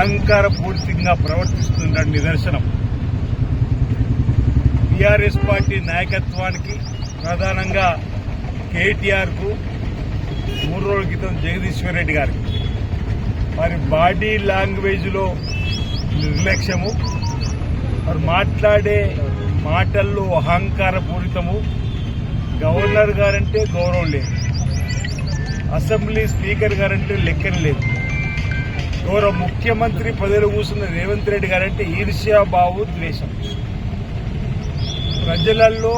అహంకార పూర్తిగా ప్రవర్తిస్తున్న నిదర్శనం. టీఆర్ఎస్ పార్టీ నాయకత్వానికి ప్రధానంగా కేటీఆర్కు మూడు రోజుల క్రితం జగదీశ్వర్ రెడ్డి గారికి. మరి బాడీ లాంగ్వేజ్లో నిర్లక్ష్యము మరి మాట్లాడే మాటల్లో అహంకార పూరితము గవర్నర్ గారంటే గౌరవం లేదు. అసెంబ్లీ స్పీకర్ గారంటే లెక్కన లేదు. గౌరవ ముఖ్యమంత్రి పదవిలో కూర్చున్న రేవంత్ రెడ్డి గారంటే ఈర్ష్యాబావు ద్వేషం. ప్రజలలో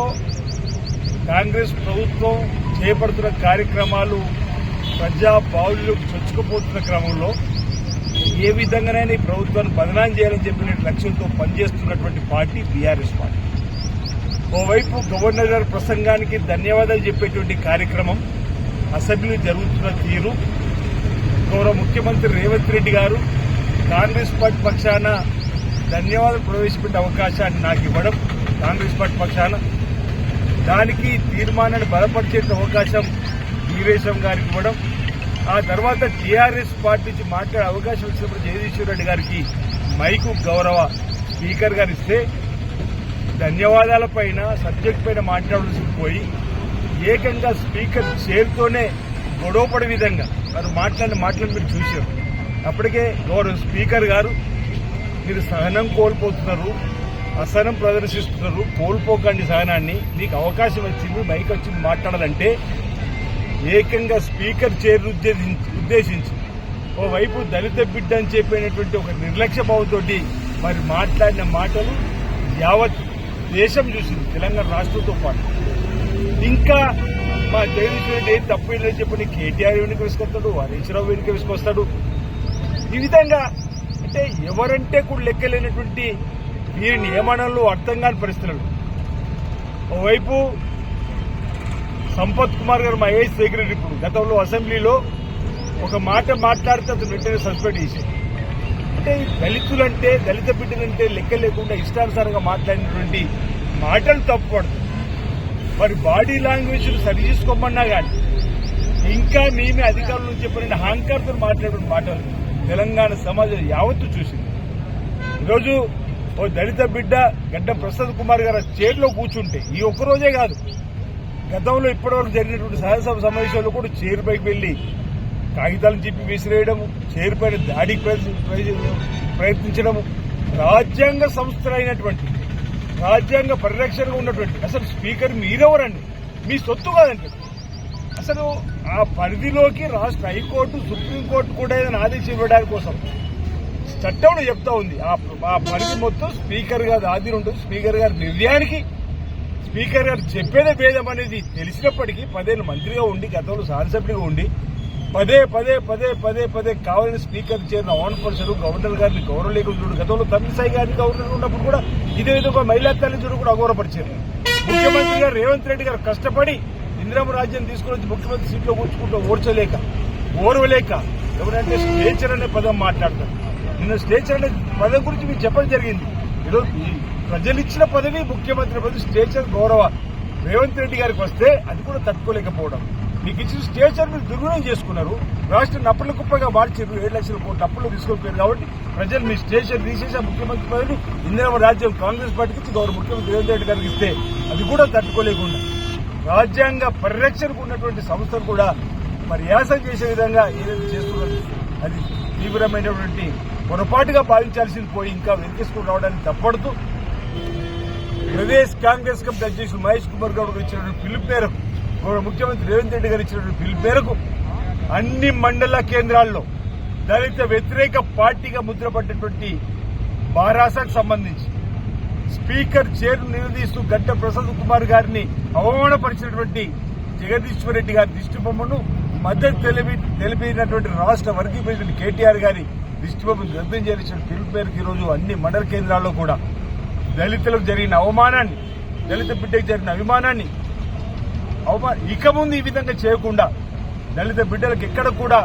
కాంగ్రెస్ ప్రభుత్వం చేపడుతున్న కార్యక్రమాలు ప్రజా బావులకు చొచ్చుకుపోతున్న క్రమంలో ఏ విధంగానైనా ఈ ప్రభుత్వాన్ని బదనాం చేయాలని చెప్పిన లక్ష్యంతో పనిచేస్తున్నటువంటి పార్టీ బీఆర్ఎస్ పార్టీ. ఓవైపు గవర్నర్ గారి ప్రసంగానికి ధన్యవాదాలు చెప్పేటువంటి కార్యక్రమం అసెంబ్లీ జరుగుతున్న తీరు గౌరవ ముఖ్యమంత్రి రేవంత్ రెడ్డి గారు కాంగ్రెస్ పార్టీ పక్షాన ధన్యవాదాలు ప్రవేశపెట్టే అవకాశాన్ని నాకు ఇవ్వడం కాంగ్రెస్ పార్టీ పక్షాన. దానికి తీర్మానాన్ని బలపరిచే అవకాశం వీరేశం గారికి ఇవ్వడం. ఆ తర్వాత టీఆర్ఎస్ పార్టీ నుంచి మాట్లాడే అవకాశం ఇచ్చినప్పుడు జగదీశ్వర్ రెడ్డి గారికి మైకు గౌరవ స్పీకర్ గారు ఇస్తే ధన్యవాదాల పైన సబ్జెక్ట్ పైన మాట్లాడాల్సి పోయి ఏకంగా స్పీకర్ చేరుతోనే గొడవపడే విధంగా వారు మాట్లాడిన మాటలు మీరు చూశారు. అప్పటికే గౌరవ స్పీకర్ గారు మీరు సహనం కోల్పోతున్నారు అసహనం ప్రదర్శిస్తున్నారు కోల్పోకండి సహనాన్ని. మీకు అవకాశం వచ్చింది బైక్ వచ్చింది మాట్లాడాలంటే ఏకంగా స్పీకర్ చైర్ ఉద్దేశించి ఉద్దేశించి ఓవైపు దళిత బిడ్డ అని చెప్పినటువంటి ఒక నిర్లక్ష్య భావంతోటి మరి మాట్లాడిన మాటలు యావత్ దేశం చూసింది తెలంగాణ రాష్ట్రంతో పాటు. ఇంకా మా జైలు రెడ్డి ఏం తప్పు లేదని చెప్పని కేటీఆర్ వెనుక వేసుకొస్తాడు హరీష్ రావు వెనుక వేసుకొస్తాడు. ఈ విధంగా అంటే ఎవరంటే కూడా లెక్కలేనటువంటి వీరి నియమనంలో అర్థం కాని పరిస్థితులు. ఓవైపు సంపత్ కుమార్ గారు మా ఏజ్ సెక్రటరీ ఇప్పుడు గతంలో అసెంబ్లీలో ఒక మాట మాట్లాడితే అతను వెంటనే సస్పెండ్ చేశారు. అంటే దళితులంటే దళిత బిడ్డలంటే లెక్క లేకుండా ఇష్టానుసారంగా మాట్లాడినటువంటి మాటలు తప్పుపడుతుంది మరి బాడీ లాంగ్వేజ్ సరి చేసుకోమన్నా కానీ ఇంకా మేమే నుంచి చెప్పిన హాంకర్తో మాట్లాడిన మాటలు తెలంగాణ సమాజం యావత్తు చూసింది. ఈరోజు ఓ దళిత బిడ్డ గడ్డ ప్రసాద్ కుమార్ గారు చైర్లో కూర్చుంటే ఈ ఒక్క రోజే కాదు గతంలో ఇప్పటివరకు జరిగినటువంటి శాసనసభ సమావేశాల్లో కూడా చైర్ పైకి వెళ్ళి కాగితాలను చెప్పి విసిరేయడం చైర్ పైన దాడికి ప్రయత్ని- ప్రయత్నించడము రాజ్యాంగ సంస్థలు అయినటువంటి రాజ్యాంగ పరిరక్షణలో ఉన్నటువంటి అసలు స్పీకర్ మీరెవరండి? మీ సొత్తు కాదండి. అసలు ఆ పరిధిలోకి రాష్ట్ర హైకోర్టు సుప్రీంకోర్టు కూడా ఏదైనా ఆదేశం ఇవ్వడానికి కోసం చట్టంలో చెప్తా ఉంది. ఆ పరిధి మొత్తం స్పీకర్ గారి ఆధీనం ఉంటుంది. స్పీకర్ గారి నిర్ణయానికి స్పీకర్ గారు చెప్పేదే భేదం అనేది తెలిసినప్పటికీ పదేళ్ళు మంత్రిగా ఉండి గతంలో శాసనసభ్యుడిగా ఉండి పదే పదే పదే పదే పదే కావాలని స్పీకర్ చేరిన అవమానపరిచారు గవర్నర్ గారిని గౌరవ లేకుండా గతంలో తమిళసాయి గారిని గవర్నర్ ఉన్నప్పుడు కూడా ఇదే విధంగా మహిళా తల్లిదండ్రులు కూడా అగౌరవపరిచారు ముఖ్యమంత్రి గారు రేవంత్ రెడ్డి గారు కష్టపడి ఇందిరామ రాజ్యం తీసుకుని వచ్చి ముఖ్యమంత్రి సీట్లో కూర్చుకుంటూ ఓర్చలేక ఓర్వలేక ఎవరంటే స్టేచర్ అనే పదం మాట్లాడతారు. నిన్న స్టేచర్ అనే పదం గురించి మీకు చెప్పడం జరిగింది. ఈరోజు ప్రజలు ఇచ్చిన పదవి ముఖ్యమంత్రి పదవి స్టేచర్ గౌరవ రేవంత్ రెడ్డి గారికి వస్తే అది కూడా తట్టుకోలేకపోవడం. మీకు ఇచ్చిన స్టేషన్ మీరు దుర్వినియోగం చేసుకున్నారు. రాష్ట్రం నప్పుల కుప్పగా మార్చారు ఏడు లక్షల కోట్ల అప్పులు తీసుకొచ్చారు కాబట్టి ప్రజలు మీ స్టేషన్ తీసేసి ముఖ్యమంత్రి పదవి ఇందిరామ రాజ్యం కాంగ్రెస్ పార్టీకి ఇచ్చి గౌరవ ముఖ్యమంత్రి రేవంత్ రెడ్డి గారికి ఇస్తే అది కూడా తట్టుకోలేకుండా రాజ్యాంగ పరిరక్షణకు ఉన్నటువంటి సంస్థలు కూడా మరి యాసం చేసే విధంగా ఏదైతే చేస్తున్నారు అది తీవ్రమైనటువంటి పొరపాటుగా భావించాల్సింది పోయి ఇంకా వెనకేసుకుని రావడానికి తప్పడుతూ ప్రదేశ్ కాంగ్రెస్ కమిటీ అధ్యక్షులు మహేష్ కుమార్ గౌడ్ ఇచ్చినటువంటి పిలుపు మేరకు ముఖ్యమంత్రి రేవంత్ రెడ్డి గారు ఇచ్చినటువంటి బిల్ మేరకు అన్ని మండల కేంద్రాల్లో దళిత వ్యతిరేక పార్టీగా ముద్రపడ్డటువంటి బారాసాకు సంబంధించి స్పీకర్ చైర్ను నిలదీస్తూ గడ్డ ప్రసాద్ కుమార్ గారిని అవమానపరిచినటువంటి జగదీశ్వర్ రెడ్డి గారి దిష్టిబొమ్మను మద్దతు తెలిపి తెలిపినటువంటి రాష్ట్ర వర్గీయ ప్రెసిడెంట్ కేటీఆర్ గారి దిష్టిబొమ్మను రద్దు చేసిన పిలుపు మేరకు ఈరోజు అన్ని మండల కేంద్రాల్లో కూడా దళితులకు జరిగిన అవమానాన్ని దళిత బిడ్డకు జరిగిన అభిమానాన్ని అవమాన ఇక ముందు ఈ విధంగా చేయకుండా దళిత బిడ్డలకు ఎక్కడ కూడా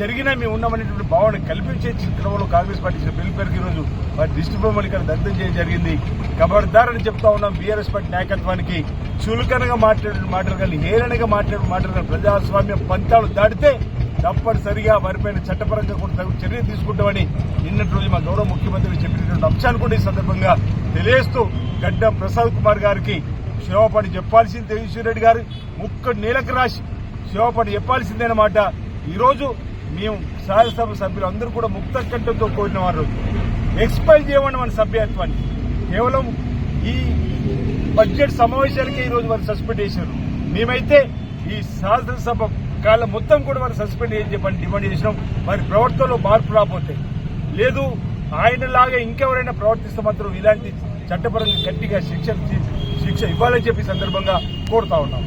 జరిగినా మేము ఉన్నామనేటువంటి భావన కల్పించే క్రమంలో కాంగ్రెస్ పార్టీ ఇచ్చిన పిలుపు ఈరోజు వారి దిష్టిబొమ్మని ఇక్కడ దగ్ధం చేయడం జరిగింది. కబడ్దారని చెప్తా ఉన్నాం బీఆర్ఎస్ పార్టీ నాయకత్వానికి. చులకనగా మాట్లాడిన మాటలు కానీ హేళనగా మాట్లాడిన మాటలు కానీ ప్రజాస్వామ్య పంతాలు దాటితే తప్పనిసరిగా వారిపైన చట్టపరంగా కూడా తగు చర్య తీసుకుంటామని నిన్నటి రోజు మా గౌరవ ముఖ్యమంత్రి చెప్పినటువంటి అంశాన్ని కూడా ఈ సందర్భంగా తెలియజేస్తూ గడ్డం ప్రసాద్ కుమార్ గారికి శివపడి చెప్పాల్సింది తేజస్వీ రెడ్డి గారు. ముక్క నేలకు రాసి చెప్పాల్సిందే చెప్పాల్సిందేనమాట. ఈరోజు మేము శాసనసభ సభ్యులు అందరూ కూడా ముక్త కంఠంతో కోరిన వారు. ఎక్స్పైర్ చేయమని మన సభ్యత్వాన్ని. కేవలం ఈ బడ్జెట్ సమావేశాలకే ఈరోజు వారు సస్పెండ్ చేశారు. మేమైతే ఈ శాసనసభ కాలం మొత్తం కూడా వారు సస్పెండ్ చేసి చెప్పని డిమాండ్ చేసినాం. వారి ప్రవర్తనలో మార్పు రాబోతే లేదు ఆయనలాగా ఇంకెవరైనా ప్రవర్తిస్తే మాత్రం ఇలాంటి చట్టపరంగా గట్టిగా శిక్ష శిక్ష ఇవ్వాలని చెప్పి సందర్భంగా కోరుతా ఉన్నాం